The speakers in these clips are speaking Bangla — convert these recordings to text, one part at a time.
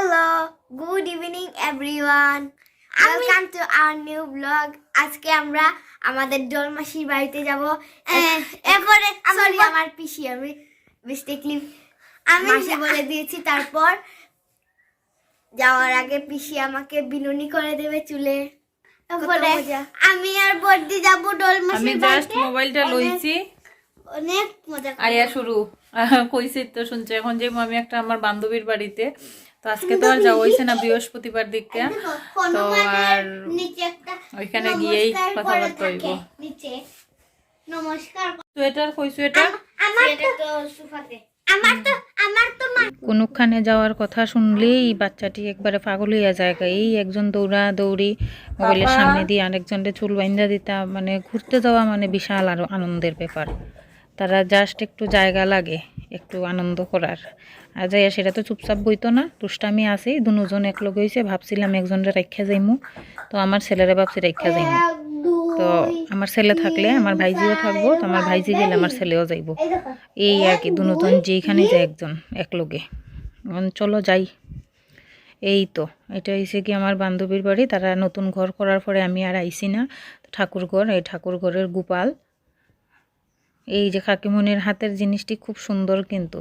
Hello good evening everyone welcome to our new blog আজকে আমরা আমাদের ডলমাসির বাড়িতে যাব। এরপরে সরি আমার পিসি আমি মিস্টেকলি আমি বলে দিয়েছি। তারপর যাওয়ার আগে পিসি আমাকে বিনুনি করে দেবে চুলে। তারপরে আমি আর বর্দি যাব আমি ডলমাসির জাস্ট বাড়িতে মোবাইলটা লইছি। অনেক মজা। আয়া শুরু। কইছি তো শুনছে এখন যে আমি একটা আমার বান্ধবীর বাড়িতে। তো আজকে তো আর যাওয়া হয়েছে না বৃহস্পতিবার দেখো, তো আর ওইখানে গিয়েই কথাবার্তা হইব। নমস্কার সোয়েটার কই সোয়েটার? আমার তো সোফাতে। আমার তো আমার কোনখানে যাওয়ার কথা শুনলেই বাচ্চাটি একবারে পাগল হইয়া যায় এই একজন দৌড়া দৌড়ি মোবাইলের সামনে দিয়ে আরেকজনকে চুল বাইন্দা দিতা মানে ঘুরতে যাওয়া মানে বিশাল আরও আনন্দের ব্যাপার। তারা জাস্ট একটু জায়গা লাগে, একটু আনন্দ করার। আর যাইয়া সেটা তো চুপচাপ বইতো না, দুষ্টামি আছে দুজন এক লগে হয়েছে ভাবছিলাম একজনের রাখা যাইমু। তো আমার ছেলেরা ভাবছি রাখা যাইমু। তো আমার ছেলে থাকলে আমার ভাইজিও থাকব, তো আমার ভাইজি গেলে আমার ছেলেও যাইবো। এই আর কি দুজন যেইখানে যায় একজন এক লোকে চলো যাই। এই তো, এটা হয়েছে কি আমার বান্ধবীর বাড়ি, তারা নতুন ঘর করার পরে আমি আর আইসি না। ঠাকুর ঘর এই ঠাকুর ঘরের গোপাল। এই যে কাকিমনির হাতের জিনিসটি খুব সুন্দর কিন্তু।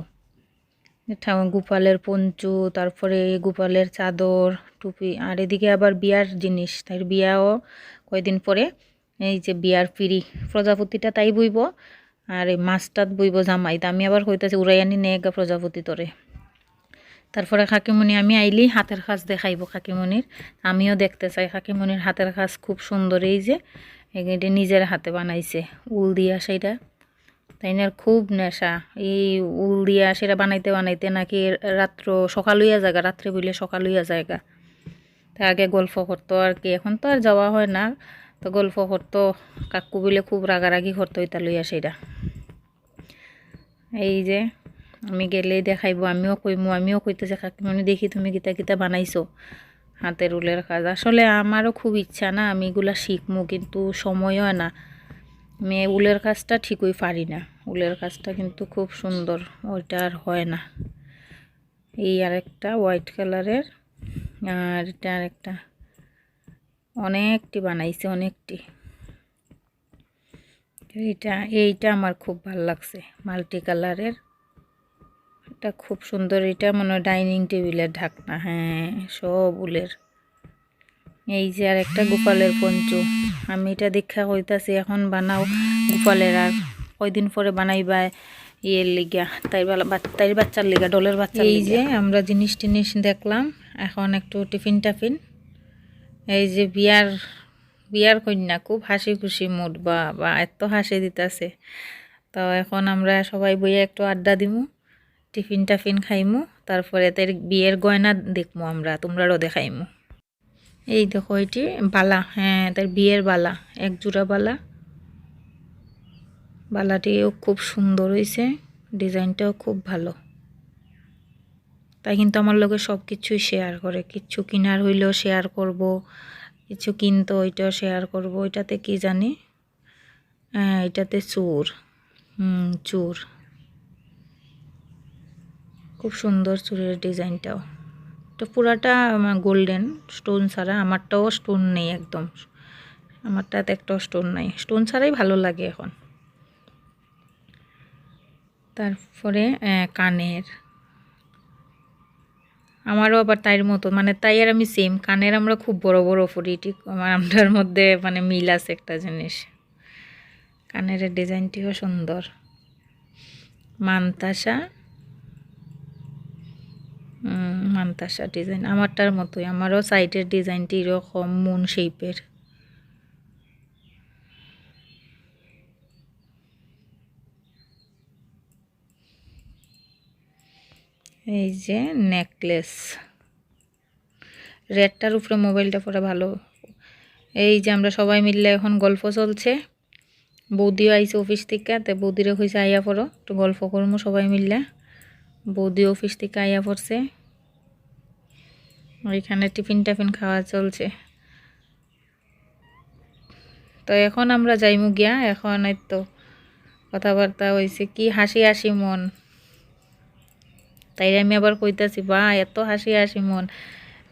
গোপালের পঞ্চু, তারপরে গোপালের চাদর, টুপি, আর এদিকে আবার বিয়ার জিনিস। তাই বিয়াও কয়দিন পরে এই যে বিয়ার পিড়ি। প্রজাপতিটা তাই বইব, আর এই মাছটাত বইব জামাই। তা আমি আবার কইতাছি উড়াই আনি নে গা প্রজাপতি তরে। তারপরে কাকিমণি আমি আইলি হাতের কাজ দেখাইব কাকিমণির আমিও দেখতে চাই কাকিমণির হাতের কাজ খুব সুন্দর। এই যে নিজের হাতে বানাইছে, উল দিয়া সেইটা। তাই না? খুব নেশা। এই উল দিয়া সেটা বানাইতে বানাইতে নাকি রাত্র সকাল হইয়া জায়গা রাত্রে বইলে সকাল হইয়া জায়গা তা আগে গল্প করতো আর কি, এখন তো আর যাওয়া হয় না। তো গল্প করতো, কাকু বলে খুব রাগারাগি করতো এটা লইয়া সেটা। এই যে, আমি গেলেই দেখাইব, আমিও কইমু, আমিও কইতেছে, কাকিমণি, দেখি তুমি গীতা গীতা বানাইছো হাতের উলের কাজ। আসলে আমারও খুব ইচ্ছা না, আমি এগুলা শিখমু, কিন্তু সময়ও না। আমি উলের কাজটা ঠিকই পারি না। উলের কাজটা কিন্তু খুব সুন্দর, ওইটা আর হয় না। এই আরেকটা হোয়াইট কালারের আর এটা আরেকটা। অনেকটি বানাইছে, অনেকটি। এইটা এইটা আমার খুব ভালো লাগছে মাল্টি কালারের এটা খুব সুন্দর, এটা মনে হয় ডাইনিং টেবিলের ঢাকনা হ্যাঁ সব উলের। এই যে আর একটা গোপালের পঞ্চ। আমি এটা দীক্ষা কইতাছি এখন বানাও গোপালের আর। কয়দিন পরে বানাইবা ইয়ের লিগা তাই তাই বাচ্চার লিগা ডলের বাচ্চা এই যে আমরা জিনিস টিনিস দেখলাম এখন একটু টিফিন টাফিন। এই যে বিয়ার বিয়ার কন্যা খুব হাসি খুশি মুড বা বা এত হাসি দিতেছে। তো এখন আমরা সবাই বইয়া একটু আড্ডা দিমু টিফিন টাফিন খাইমু তারপরে তার বিয়ের গয়না দেখমু আমরা তোমরাও দেখাইমু। এই দেখো, এটি বালা হ্যাঁ তার বিয়ের বালা, এক জোড়া বালা। বালাটিও খুব সুন্দর হয়েছে ডিজাইনটাও খুব ভালো। তাই কিন্তু আমার লোকে সব কিছুই শেয়ার করে কিচ্ছু কিনার হইলেও শেয়ার করব, কিছু কিনতো ওইটাও শেয়ার করব ওইটাতে কি জানি? হ্যাঁ এটাতে চুর, হুম, চুর। খুব সুন্দর চুরের ডিজাইনটাও। তো পুরাটা গোল্ডেন স্টোন ছাড়া আমারটাও স্টোন নেই একদম। আমারটাতে একটাও স্টোন নাই। স্টোন ছাড়াই ভালো লাগে এখন। তারপরে কানের। আমারও আবার তাইর মতো মানে তাই আর আমি সেম কানের আমরা খুব বড় বড় পরি, ঠিক আমার আমটার মধ্যে মানে মিল আছে একটা জিনিস। কানের ডিজাইনটিও সুন্দর। মানতাসা উম, মানতাসা ডিজাইন আমারটার মতোই। আমারও সাইডের ডিজাইনটি এরকম মুন শেপের এই যে নেকলেস রেডটার উপরে মোবাইলটা পরে ভালো। এই যে আমরা সবাই মিললে এখন গল্প চলছে। বৌদিও আইছে অফিস থেকে তো বৌদিরে কইছে আইয়া পড়ো। একটু গল্প করব সবাই মিললে বৌদি অফিস থেকে আইয়া পড়ছে। ওইখানে টিফিন টাফিন খাওয়া চলছে। তো এখন আমরা যাইমু গিয়া এখন তো কথাবার্তা হয়েছে কি হাসি হাসি মন। তাই আমি আবার কইতাছি বা এত হাসি হাসি মন।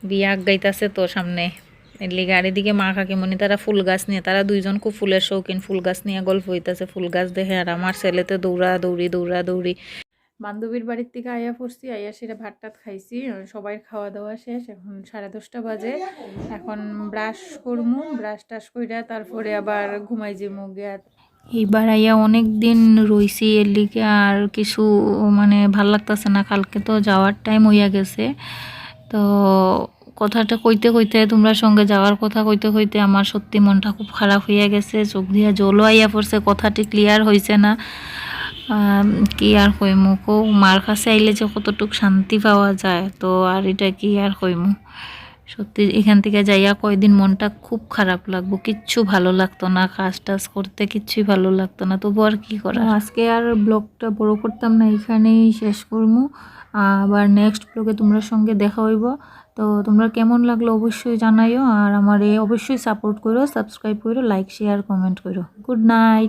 বিয়া গাইতাছে তো সামনে। এর লিগে আর এদিকে মা কাকিমণি, তারা ফুল গাছ নিয়ে, তারা দুইজন খুব ফুলের শৌখিন ফুল গাছ নিয়ে গল্প হইতাছে। ফুল গাছ দেখে আর আমার ছেলেতে দৌড়া দৌড়ি দৌড়া দৌড়ি। বান্ধবীর বাড়ির থেকে আইয়া পড়ছি আইয়া সেটা ভাত টাত খাইছি, সবাই খাওয়া দাওয়া শেষ, এখন সাড়ে দশটা বাজে। এখন ব্রাশ করমু, ব্রাশ টাশ কইরা তারপরে আবার ঘুমাই যাব গিয়া। এইবার আইয়া অনেক দিন রইছি এর লিগে, আর কিছু মানে ভালো লাগতেছে না, কালকে তো যাওয়ার টাইম হইয়া গেছে। তো কথাটা কইতে কইতে, তোমরা সঙ্গে যাওয়ার কথা কইতে কইতে আমার সত্যি মনটা খুব খারাপ হইয়া গেছে, চোখ দিয়া জলও আইয়া পড়ছে, কথাটি ক্লিয়ার হয়েছে না। কি আর কইমু? কো মার কাছে আইলে যে কতটুক শান্তি পাওয়া যায়, তো আর এটা কি আর কইমু? সত্যি, এখান থেকে যাইয়া কয়দিন মনটা খুব খারাপ লাগবো। কিচ্ছু ভালো লাগতো না, কাজ টাজ করতে কিচ্ছুই ভালো লাগতো না, তবু আর কি করা আজকে আর ব্লগটা বড় করতাম না, এখানেই শেষ করব আবার নেক্সট ব্লগে তোমরা সঙ্গে দেখা হইব। তো তোমরা কেমন লাগল অবশ্যই জানাইও, আর আমার এ অবশ্যই সাপোর্ট করো সাবস্ক্রাইব করো লাইক শেয়ার কমেন্ট করো গুড নাইট